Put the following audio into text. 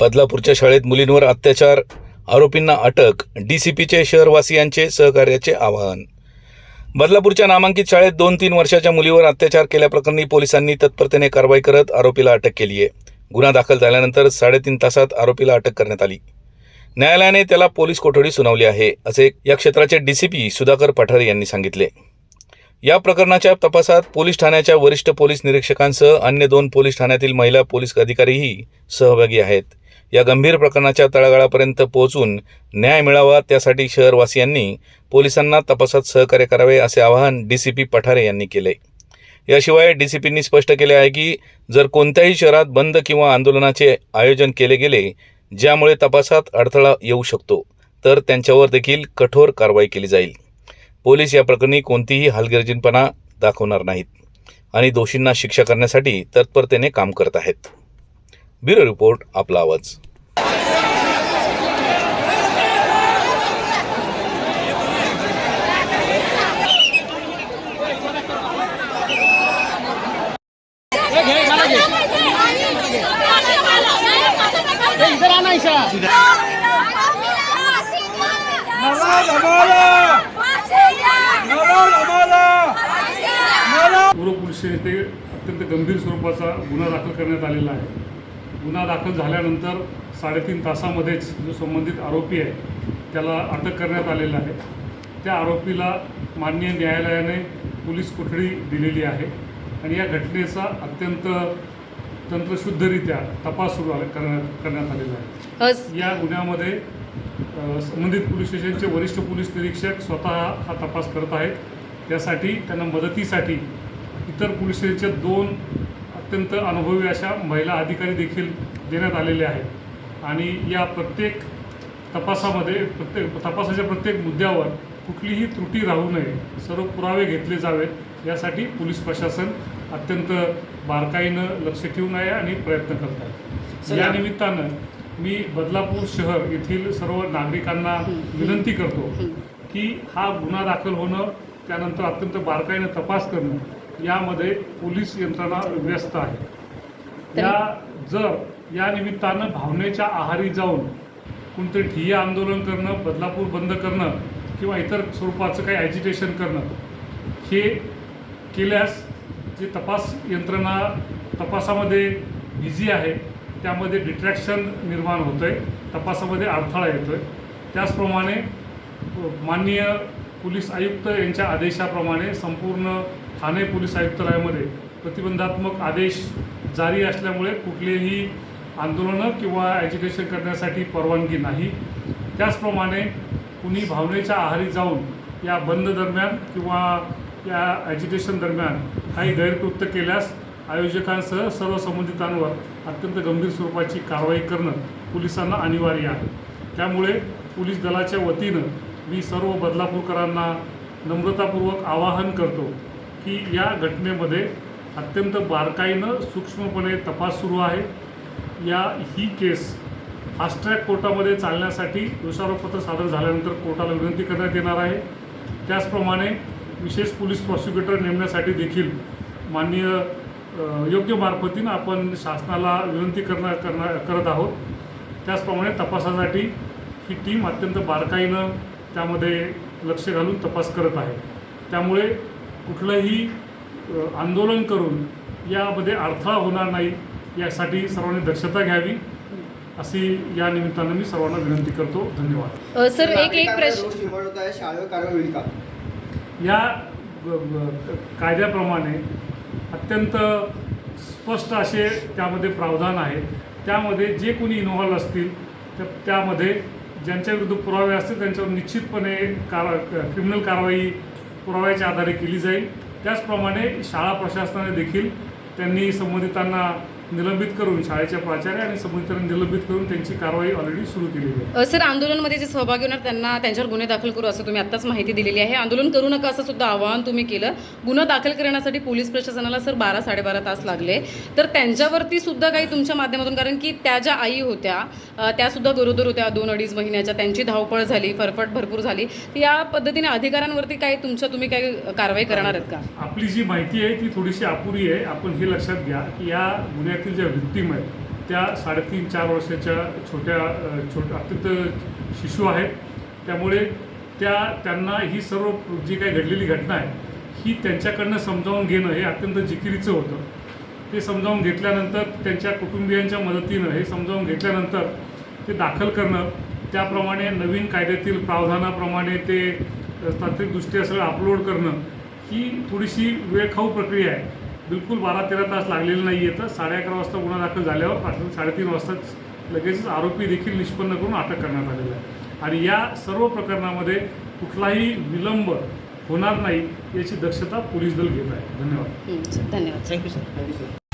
बदलापूरच्या शाळेत मुलींवर अत्याचार आरोपींना अटक डीसीपीचे शहरवासियांचे सहकार्याचे आवाहन. बदलापूरच्या नामांकित शाळेत दोन तीन वर्षाच्या मुलीवर अत्याचार केल्याप्रकरणी पोलिसांनी तत्परतेने कारवाई करत आरोपीला अटक केली आहे. गुन्हा दाखल झाल्यानंतर साडेतीन तासात आरोपीला अटक करण्यात आली. न्यायालयाने त्याला पोलीस कोठडी सुनावली आहे असे या क्षेत्राचे डीसीपी सुधाकर पठारे यांनी सांगितले. या प्रकरणाच्या तपासात पोलीस ठाण्याच्या वरिष्ठ पोलीस निरीक्षकांसह अन्य दोन पोलीस ठाण्यातील महिला पोलीस अधिकारीही सहभागी आहेत. या गंभीर प्रकरणाच्या तळागाळापर्यंत पोहोचून न्याय मिळावा त्यासाठी शहरवासियांनी पोलिसांना तपासात सहकार्य करावे असे आवाहन डीसीपी पठारे यांनी केले. याशिवाय डीसीपींनी स्पष्ट केले आहे की जर कोणत्याही शहरात बंद किंवा आंदोलनाचे आयोजन केले गेले ज्यामुळे तपासात अडथळा येऊ शकतो तर त्यांच्यावर देखील कठोर कारवाई केली जाईल. पोलीस या प्रकरणी कोणतीही हलगर्जीपणा दाखवणार नाहीत आणि दोषींना शिक्षा करण्यासाठी तत्परतेने काम करत आहेत. ब्युरो रिपोर्ट आपला आवाज इधर आना ईशा पूर्व पोलीस येथे अत्यंत गंभीर स्वरूपाचा गुन्हा दाखल करण्यात आलेला आहे. गुन्हा दाखल झाल्यानंतर साडेतीन तासामध्येच जो संबंधित आरोपी आहे त्याला अटक करण्यात आलेला आहे. त्या आरोपीला माननीय न्यायालयाने पोलीस कोठडी दिलेली आहे आणि या घटनेचा अत्यंत तंत्रशुद्धरित्या तपास सुरू आले- करण्यात करण्यात आलेला आहे. या गुन्ह्यामध्ये संबंधित पोलीस स्टेशनचे वरिष्ठ पोलीस निरीक्षक स्वतः हा तपास करत आहेत. त्यासाठी त्यांना मदतीसाठी इतर पोलीस स्टेशनच्या दोन अत्यंत अनुभवी अशा महिला अधिकारी देखील देण्यात आलेले आहेत. आणि या प्रत्येक तपासामध्ये प्रत्येक तपासाच्या प्रत्येक मुद्द्यावर कुठलीही त्रुटी राहू नये. सर्व पुरावे घेतले जावेत. यासाठी पोलीस प्रशासन अत्यंत बारकाईनं लक्ष ठेवून आहे आणि प्रयत्न करत आहे. या निमित्तानं मी बदलापूर शहर येथील सर्व नागरिकांना विनंती करतो की हा गुन्हा दाखल होणं त्यानंतर अत्यंत बारकाईनं तपास करणं यामध्ये पोलीस यंत्रणा व्यस्त आहे. या जर या निमित्तानं भावनेच्या आहारी जाऊन कोणतरी ठिय्या आंदोलन करणं बदलापूर बंद करणं किंवा इतर स्वरूपाचं काही ॲजिटेशन करणं हे केल्यास जे तपास यंत्रणा तपासामध्ये बिझी आहे त्यामध्ये डिट्रॅक्शन निर्माण होतं आहे तपासामध्ये अडथळा येतो आहे त्याचप्रमाणे माननीय पोलीस आयुक्त यांच्या आदेशाप्रमाणे संपूर्ण ठाणे पोलीस आयुक्तालयामध्ये प्रतिबंधात्मक आदेश जारी असल्यामुळे कुठलेही आंदोलनं किंवा ॲजिटेशन करण्यासाठी परवानगी नाही. त्याचप्रमाणे कुणी भावनेच्या आहारी जाऊन या बंद दरम्यान किंवा या ॲजिटेशन दरम्यान काही गैरकृत्य केल्यास आयोजकांसह सर्व संबंधितांवर अत्यंत गंभीर स्वरूपाची कारवाई करणं पोलिसांना अनिवार्य आहे. त्यामुळे पोलीस दलाच्या वतीनं मी सर्व बदलापूरकरांना नम्रतापूर्वक आवाहन करतो की या घटनेमध्ये अत्यंत बारकाईनं सूक्ष्मपणे तपास सुरू आहे. या ही केस फास्ट्रॅक कोर्टामध्ये चालण्यासाठी दोषारोपपत्र सादर झाल्यानंतर कोर्टाला विनंती करण्यात येणार आहे. त्याचप्रमाणे विशेष पोलीस प्रॉसिक्युटर नेमण्यासाठी देखील माननीय योग्य मार्फतीनं आपण शासनाला विनंती करणार करणार करत आहोत. त्याचप्रमाणे तपासासाठी ही टीम अत्यंत बारकाईनं त्यामध्ये लक्ष घालून तपास करत आहे. त्यामुळे कुठलंही आंदोलन करून यामध्ये अडथळा होणार नाही यासाठी सर्वांनी दक्षता घ्यावी अशी या निमित्तानं मी सर्वांना विनंती करतो. धन्यवाद. सर एक एक प्रश्न या कायद्याप्रमाणे अत्यंत स्पष्ट असे त्यामध्ये प्रावधान आहे. त्यामध्ये जे कोणी इन्व्हॉल्व असतील तर त्यामध्ये ज्यांच्या विरुद्ध पुरावे असतील त्यांच्यावर निश्चितपणे कार क्रिमिनल कारवाई पुराव्याच्या आधारे केली जाईल. त्याचप्रमाणे शाळा प्रशासनाने देखील त्यांनी संबंधितांना निलंबित करून शाळेच्या प्राचार्य आणि संबंधितांना निलंबित करून त्यांची कारवाई ऑलरेडी सुरू केलेली आहे. सर आंदोलनमध्ये जे सहभागी होणार त्यांना त्यांच्यावर गुन्हे दाखल करू असं तुम्ही आत्ताच माहिती दिलेली आहे. आंदोलन करू नका असं सुद्धा आवाहन तुम्ही केलं. गुन्हा दाखल करण्यासाठी पोलीस प्रशासनाला सर बारा साडेबारा तास लागले. तर त्यांच्यावरती सुद्धा काही तुमच्या माध्यमातून कारण की त्या ज्या आई होत्या अ, त्या सुद्धा गरोदर होत्या. दोन अडीच महिन्याच्या त्यांची धावपळ झाली फरफट भरपूर झाली. तर या पद्धतीने अधिकाऱ्यांवरती काय तुमच्या तुम्ही काही कारवाई करणार आहेत का? आपली जी माहिती आहे ती थोडीशी अपुरी आहे. आपण हे लक्षात घ्या की या गुन्ह्यातील ज्या विक्टीम आहेत त्या साडेतीन चार वर्षाच्या छोट्या छोट छोट्या अत्यंत शिशू आहेत. त्यामुळे त्या त्यांना ही सर्व जी काही घडलेली घटना आहे ही त्यांच्याकडनं समजावून घेणं हे अत्यंत जिकिरीचं होतं. ते समजावून घेतल्यानंतर त्यांच्या कुटुंबियांच्या मदतीनं हे समजावून घेतल्यानंतर ते दाखल करणं त्याप्रमाणे नवीन कायद्यातील प्रावधानाप्रमाणे ते तांत्रिकदृष्ट्या सगळं अपलोड करणं ही थोडीशी वेळखाऊ प्रक्रिया आहे. बिलकुल बारा तेरा तास लागलेले नाही आहे तर साडे अकरा वाजता गुन्हा दाखल झाल्यावर रात्री साडेतीन वाजताच लगेचच आरोपी देखील निष्पन्न करून अटक करण्यात आलेला आहे. आणि या सर्व प्रकरणामध्ये कुठलाही विलंब होणार नाही याची दक्षता पोलीस दल घेत आहे. धन्यवाद. हं, धन्यवाद. Thank you sir thank you sir